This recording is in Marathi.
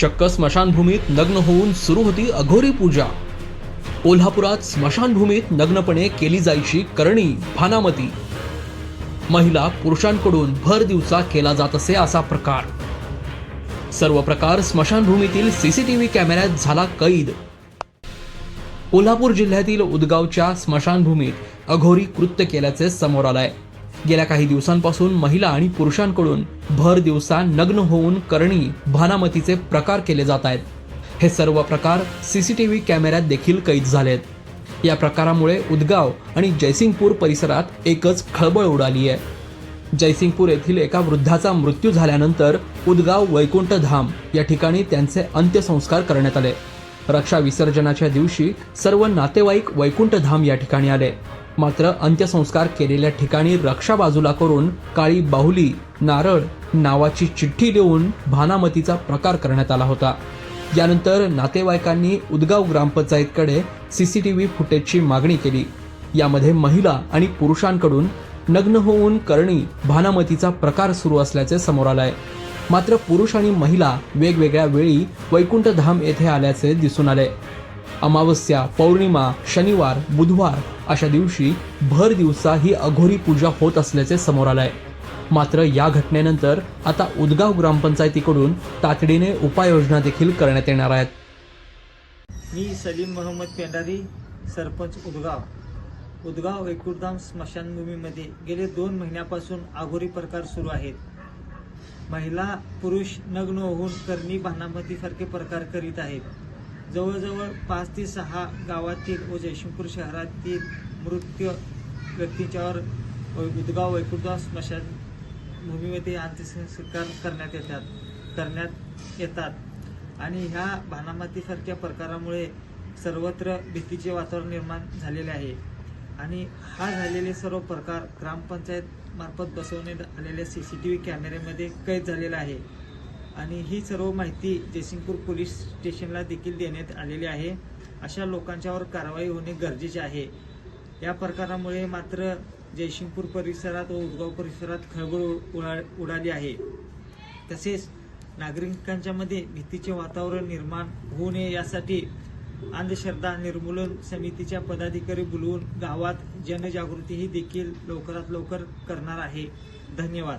चक्क स्मशानभूमीत नग्न होऊन सुरू होती अघोरी पूजा. कोल्हापुरात स्मशानभूमीत नग्नपणे केली जायची करणी भानामती. महिला पुरुषांकडून भर दिवसा केला जात असे असा प्रकार. सर्व प्रकार स्मशानभूमीतील सीसीटीव्ही कॅमेऱ्यात झाला कैद. कोल्हापूर जिल्ह्यातील उदगावच्या स्मशानभूमीत अघोरी कृत्य केल्याचे समोर आलंय. गेल्या काही दिवसांपासून महिला आणि पुरुषांकडून भर दिवसा नग्न होऊन करणी भानामतीचे प्रकार केले जात आहेत. हे सर्व प्रकार सीसीटीव्ही कॅमेऱ्यात देखील कैद झालेत. या प्रकारामुळे उदगाव आणि जयसिंगपूर परिसरात एकच खळबळ उडाली आहे. जयसिंगपूर येथील एका वृद्धाचा मृत्यू झाल्यानंतर उदगाव वैकुंठ धाम या ठिकाणी त्यांचे अंत्यसंस्कार करण्यात आले. रक्षा विसर्जनाच्या दिवशी सर्व नातेवाईक वैकुंठ धाम या ठिकाणी आले. मात्र अंत्यसंस्कार केलेल्या ठिकाणी रक्षा बाजूला करून काळी बाहुली नारळ नावाची चिठ्ठी देऊन भानामतीचा प्रकार करण्यात आला होता. यानंतर नातेवाईकांनी उदगाव ग्रामपंचायतकडे व्ही फुटेजची मागणी केली. यामध्ये महिला आणि पुरुषांकडून नग्न होऊन करणी भानामतीचा प्रकार सुरू असल्याचे समोर आलाय. मात्र पुरुष आणि महिला वेगवेगळ्या वेळी वैकुंठधाम येथे आल्याचे दिसून आले. अमावस्या पौर्णिमा शनिवार बुधवार अशा दिवशी भर दिवसा ही अघोरी पूजा होत असल्याचे समोर आलंय. मात्र या घटनेनंतर आता उदगाव ग्रामपंचायतीकडून तातडीने उपाययोजना देखील करण्यात येणार आहेत. मी सलीम मोहम्मद पेंडारी सरपंच उदगाव. उदगाव एकुरधाम स्मशानभूमीमध्ये गेले दोन महिन्यापासून आघोरी प्रकार सुरू आहेत. महिला पुरुष नग्न होऊन करणी भानामतीसारखे प्रकार करीत आहेत. जवळजवळ पाच ते सहा गावातील व जयशिंगपूर शहरातील मृत व्यक्तींच्यावर उदगाव नशा भूमीमध्ये अंत्यसंस्कार करण्यात येतात करण्यात येतात. आणि ह्या भानामातीसारख्या प्रकारामुळे सर्वत्र भीतीचे वातावरण निर्माण झालेले आहे. आणि हा झालेले सर्व प्रकार ग्रामपंचायत मार्फत बसवण्यात आलेल्या सी सी टी व्ही कॅमेऱ्यामध्ये कैद झालेला आहे. आणि ही सर्व माहिती जयसिंगपूर पोलीस स्टेशनला देखील देण्यात आलेली आहे. अशा लोकांच्यावर कारवाई होणे गरजेचे आहे. या प्रकारामुळे मात्र जयसिंगपूर परिसरात व उदगाव परिसरात खळबळ उडा उडाली आहे. तसेच नागरिकांच्यामध्ये भीतीचे वातावरण निर्माण होऊ नये यासाठी अंधश्रद्धा निर्मूलन समितीच्या पदाधिकारी बोलवून गावात जनजागृती ही देखील लवकरात लवकर करणार आहे. धन्यवाद.